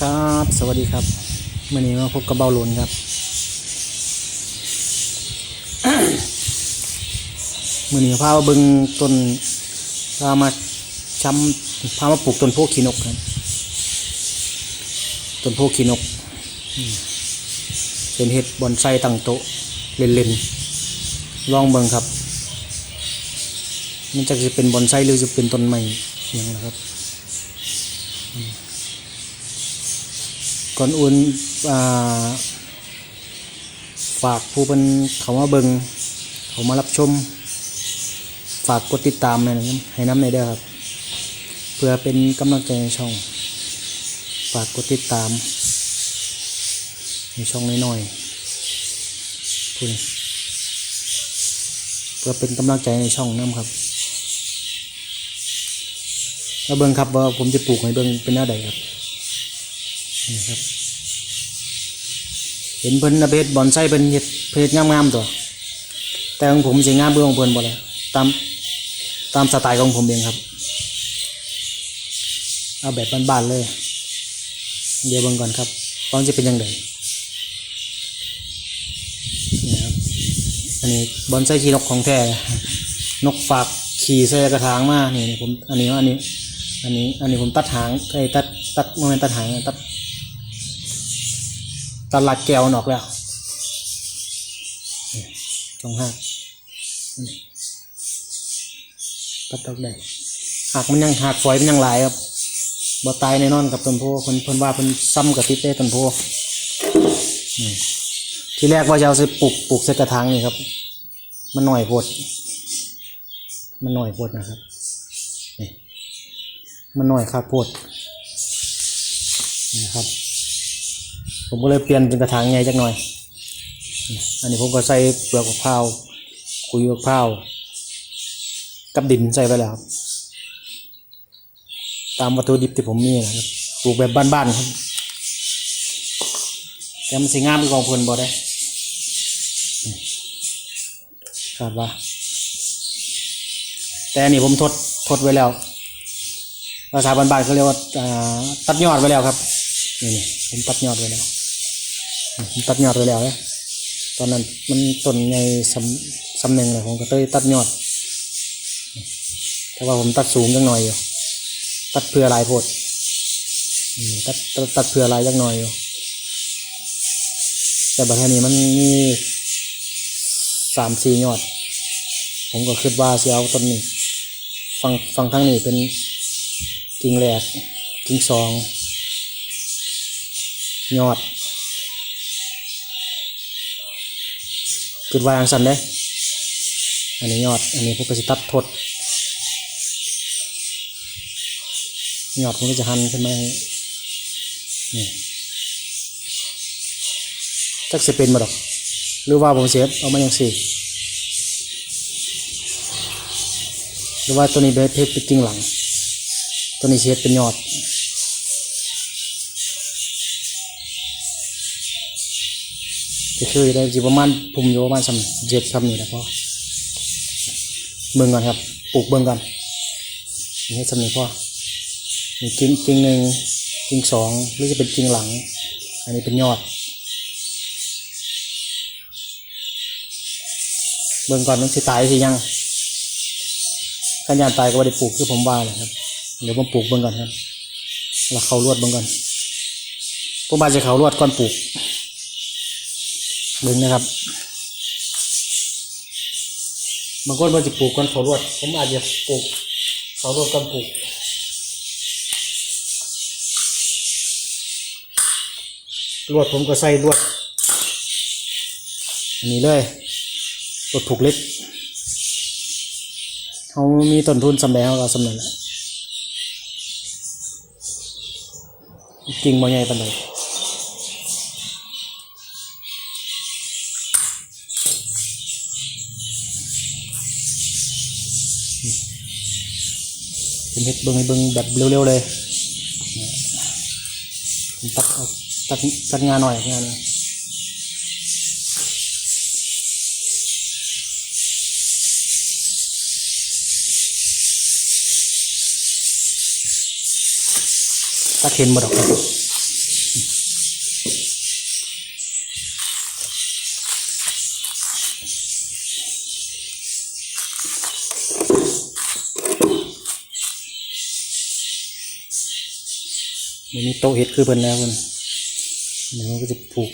ครับ สวัสดีครับวันนี้มาพบกับเบาหลนครับมือนี้พามาบิ่งต้นพามาช้ำพามาปลูกต้นโพขีนกครับต้นโพขีนก เป็นเห็ดบอนไซตั้งโต๊ะเล่นๆลองเบิ่งครับมันจะจะเป็นบอนไซหรือจะเป็นต้นไม้อย่างไรครับ ก่อนอื่นฝากผู้เป็นเขามาเบิงเขามารับชม ฝากกดติดตามให้นะให้น้ำในเด้อครับ เพื่อเป็นกำลังใจในช่อง ฝากกดติดตาม ในช่องน้อยๆพูดเพื่อเป็นกำลังใจในช่องน้ำครับแล้วเบิงครับว่าผมจะปลูกให้เบิงเป็นหน้าใดครับ นี่ครับ เห็นเพิ่นเอาไปเฮ็ดบอนไซเพิ่นเฮ็ดเพิ่นเฮ็ดงามๆตัว แต่ของผมสิงามเบื่อของเพิ่นบ่เลยตามตามสไตล์ของผมเองครับ เอาแบบบ้านๆเลย เดี๋ยวเบิ่งก่อนครับตอนจะเป็นยังไงนี่ครับ อันนี้บอนไซขี้นกของแท้ นกฝากขี่ใส่กระถางมานี่นี่ผม อันนี้อันนี้ อันนี้ อันนี้ผมตัดหางไอ้ตัดตัดโมเมนตัดหางตัด ตัดหลักแก้วนออกแล้วนี่ช่องหักนี่ตัดออกได้หักมันยังหักฝอยมันยังหลายครับบ่ตายแน่นอนกับต้นโพเพิ่นเพิ่นว่าเพิ่นซ้ำกับติดได้ต้นโพนี่แรกว่าจะเอาใส่ปลูกปลูกใส่กระถางนี่ครับ มันหน่อยโพดมันหน่อยโพดนะครับนี่มันหน่อยคักโพดนี่ครับ ผมก็เลยเปลี่ยนเป็นกระถางใหญ่จักหน่อย อันนี้ผมก็ใส่เปลือกมะพร้าวคุยมะพร้าวกับดินใส่ไปแล้วครับ ตามวัตถุดิบที่ผมมีนะครับปลูกแบบบ้านๆครับแต่มันสีงามเป็นของเพลินบ่ได้ครับว่า แต่อันนี้ผมทดทดไว้แล้วภาษาบ้านๆเขาเรียกว่าตัดยอดไว้แล้วครับนี่ผมตัดยอดไว้แล้ว ตัดยอดไว้แล้วนะตอนนั้นมันต้นในสำสำเนึงเลยผมก็เลยตัดยอด แต่ว่าผมตัดสูงจังหน่อยอยู่ ตัดเพื่อลายโพดตัดตัดเพื่อลายจังหน่อยอยู่ แต่บัดนี้มันมีสามสี่ยอด ผมก็คิดว่าสิเอาต้นนี้ฟังฟังทั้งนี้เป็นกิ่งแรกกิ่งสองยอด จุดวางสันเด้อันนี้ยอด อันนี้พวกกระสิตัดทดยอดผมก็จะหันขึ้นมาให้นี่จักสิเป็นมาดอก หรือว่าผมเสียเอามาอย่างสี่ หรือว่าตัวนี้เบสเพชรเป็นจริงหลัง ตัวนี้เสียเป็นยอด จะคือได้สิประมาณภูมิอยู่ประมาณสำเจ็ดคำนี่แหละพ่อเบิ่งก่อนครับปลูกเบิ่งก่อนนี่สำนี้พ่อมีกิ่งกิ่งหนึ่งกิ่งสองหรือจะเป็นกิ่งหลัง อันนี้เป็นยอด เบิ่งก่อนมันสิตายสิยังขันยานตายก็ไม่ได้ปลูกคือผมว่าเลยครับเดี๋ยวผมปลูกเบิ่งก่อนครับแล้วเขาลวดเบิ่งก่อนผมว่าจะเขาลวดก่อนปลูก เบิ่งนะครับบางคนว่าจะปลูกก้อนเขารวด ผมอาจจะปลูกเขารวดก้อนปลูกรวดผมก็ใส่รวด อันนี้เลยรวดผูกเล็กเขามีต้นทุนสำแดงเราสำเร็จแล้วกิ่งบ่ใหญ่ปานใด เฮ็ดเบิ้งให้เบิ้งแบบเร็วๆเลยผมตัดเอาตัดตัดงานหน่อยงานนึงตัดเห็นหมดออกครับ มันมีโต๊ะเห็ดคือเพิ่นแล้วเพิ่นเดี๋ยวมันก็จะผูก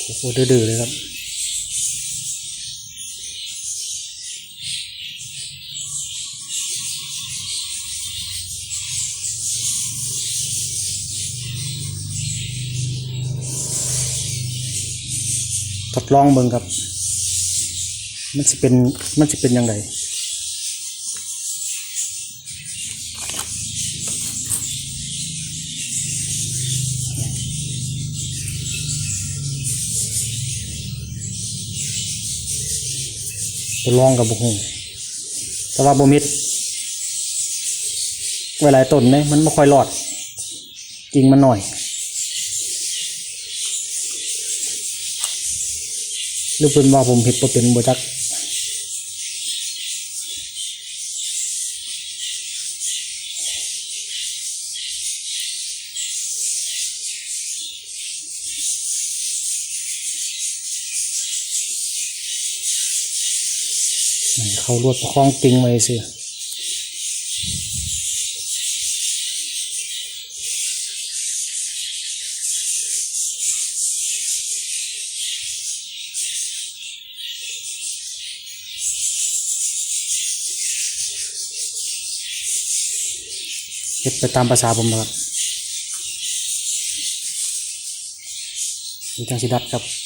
ผูกโอ้ดื้อๆเลยครับทดลองเบิ่งครับ มันจะเป็นมันจะเป็นยังไงทดลองกับบุคคลแต่ว่าบ่มิดเวลาต้นเนี่ยมันไม่ค่อยรอด จริงมันหน่อย หรือเป็นว่าผมเห็ดบ่เป็นบ่จัก เขารวดประคองติงไว้สิเฮ็ดไปตามภาษาผมครับนี่จังสิดัดครับ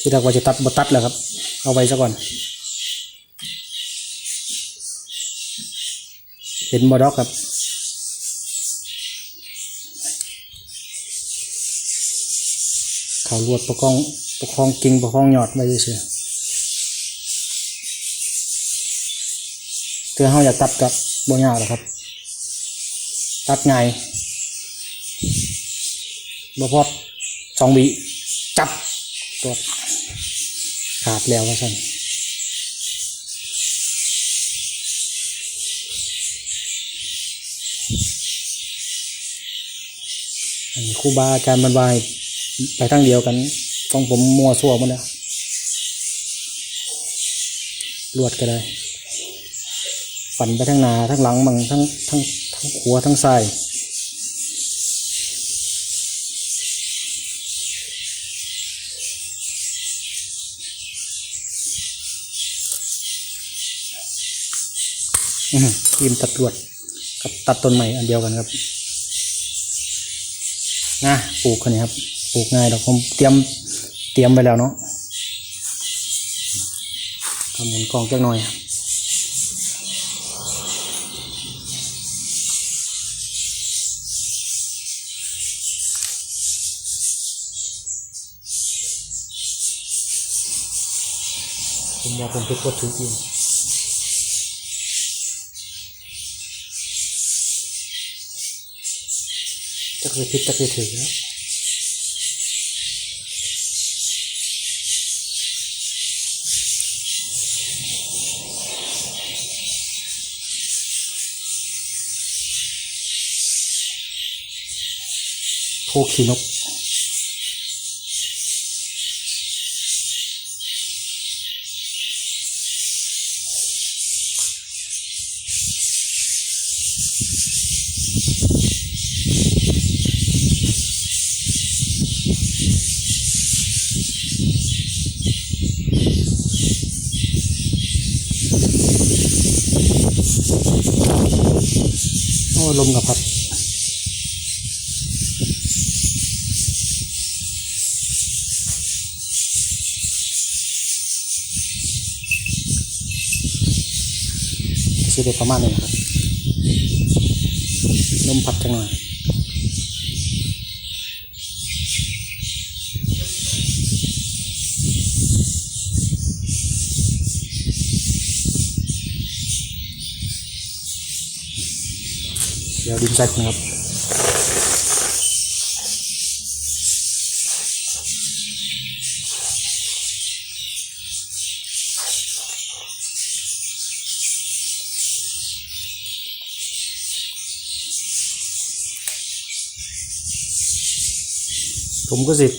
ที่เราว่าจะตัดบตัดแล้วครับ เอาไว้ซะก่อน เห็นบอดอกครับเขาลวดประคองประคองกิ่งประคองยอดไว้เฉยๆเตือเขาอยากตัดกับบ่ยาหรอครับ ตัดไงบ่พอสองวิจับ ตัวขาดแล้วว่าสั่นครูบาอาจารย์บรรวายไปทางเดียวกันต้องผมมัวซั่วหมดแล้วลวดก็ได้ ฝันไปทั้งนาทั้งหลังบังทั้งทั้งทั้งขัวทั้งซ้ ทีมตัดลวดกับตัดต้นใหม่อันเดียวกันครับนะปลูกกันนี้ครับปลูกง่ายดอกผมเตรียมเตรียมไว้แล้วเนาะทำหมุนกล้องจักหน่อยครับผมว่าผมไปกดถือจริง จะเคยพิดจะเคยถือแล้ว โอ้ลมกับพัดสิได้ประมาณนี้ครับลมพัดจังหน่อย เดี๋ยวดินใส่ก่อนครับผมก็สิบ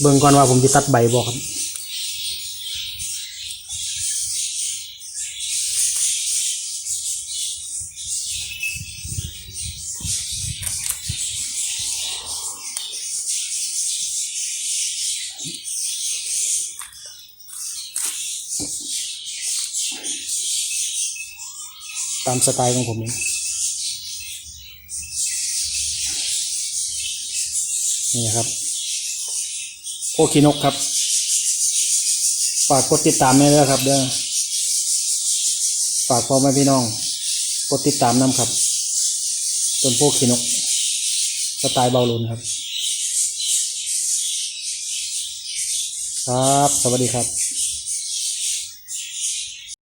เบิ่งก่อนว่าผมจะตัดใบบ่ครับ ตามสไตล์ของผมเองนี่ครับโคคินกครับ ฝากกดติดตามได้วยครับเด้อฝากพ่อแม่พี่น้อง กดติดตามน้ำครับต้นโพคินก สไตล์เบาลุนครับ ครับ สวัสดีครับ